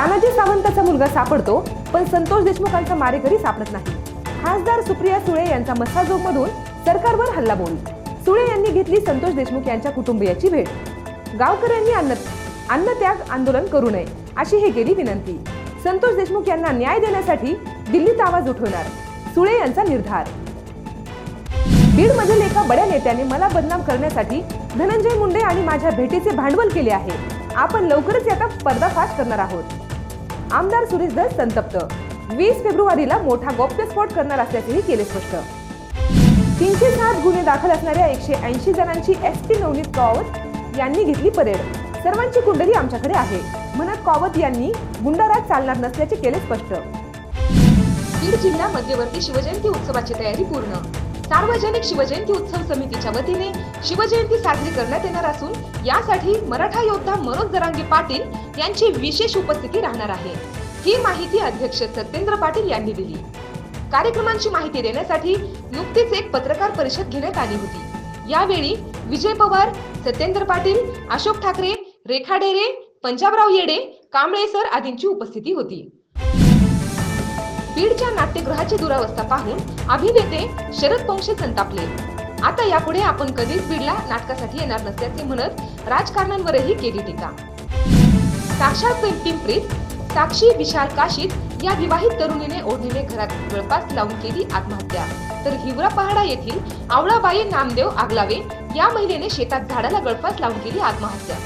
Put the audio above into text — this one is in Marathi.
तानाजी सावंताचा मुलगा सापडतो पण संतोष देशमुखांचा मारेकरी सापडत नाही. खासदार सुप्रिया सुळे यांचा मधून सरकारवर हल्लाबोल. सुळे यांनी घेतली संतोष देशमुख यांच्या कुटुंबियाची भेट. गावकऱ्यांनी अन्न अन्नत्याग आंदोलन करू नये अशी हे केली विनंती. संतोष देशमुख यांना न्याय देण्यासाठी दिल्लीत आवाज उठवणार सुळे यांचा निर्धार. बीड मधील एका बड्या नेत्याने मला बदनाम करण्यासाठी धनंजय मुंडे आणि माझ्या भेटीचे भांडवल केले आहे. आपण लवकरच याचा पर्दाफाश करणार आहोत. आमदार सुरेश धस संतप्त. वीस फेब्रुवारीला मोठा गौप्यस्फोट करणार असल्याचेही केले स्पष्ट. तीनशे सात गुन्हे दाखल असणाऱ्या एकशे ऐंशी जणांची एस पी नवनीत कावत यांनी घेतली परेड. सर्वांची कुंडली आमच्याकडे आहे. म्हणत कावत यांनी गुंडाराज चालणार नसल्याचे केले स्पष्ट. बीड जिल्हा मध्यवर्ती शिवजयंती उत्सवाची तयारी पूर्ण. सार्वजनिक शिवजयंती उत्सव समितीच्या वतीने शिवजयंती साजरी करण्यात येणार असून यासाठी मराठा योद्धा मनोज दरांगे पाटील यांची विशेष उपस्थिती राहणार आहे. ही माहिती अध्यक्ष सत्येंद्र पाटील यांनी दिली. कार्यक्रमांची माहिती देण्यासाठी नुकतीच एक पत्रकार परिषद घेण्यात आली होती. यावेळी विजय पवार सत्येंद्र पाटील अशोक ठाकरे रेखा डेरे पंजाबराव येडे कांबळे सर आदींची उपस्थिती होती. बीडच्या नाट्यगृहाची दुरावस्था पाहून अभिनेते शरद पोंक्षे संतापले. आता यापुढे आपण कधीच बीडला नाटकासाठी येणार नसल्याचे म्हणत राजकारण्यांवरही केली टीका. साक्षात पिंपरीत साक्षी विशाल काशीत या विवाहित तरुणीने ओढणीने घरात गळपास लावून केली आत्महत्या. तर हिवरा पहाडा येथील आवळाबाई नामदेव आगलावे या महिलेने शेतात झाडाला गळफास लावून केली आत्महत्या.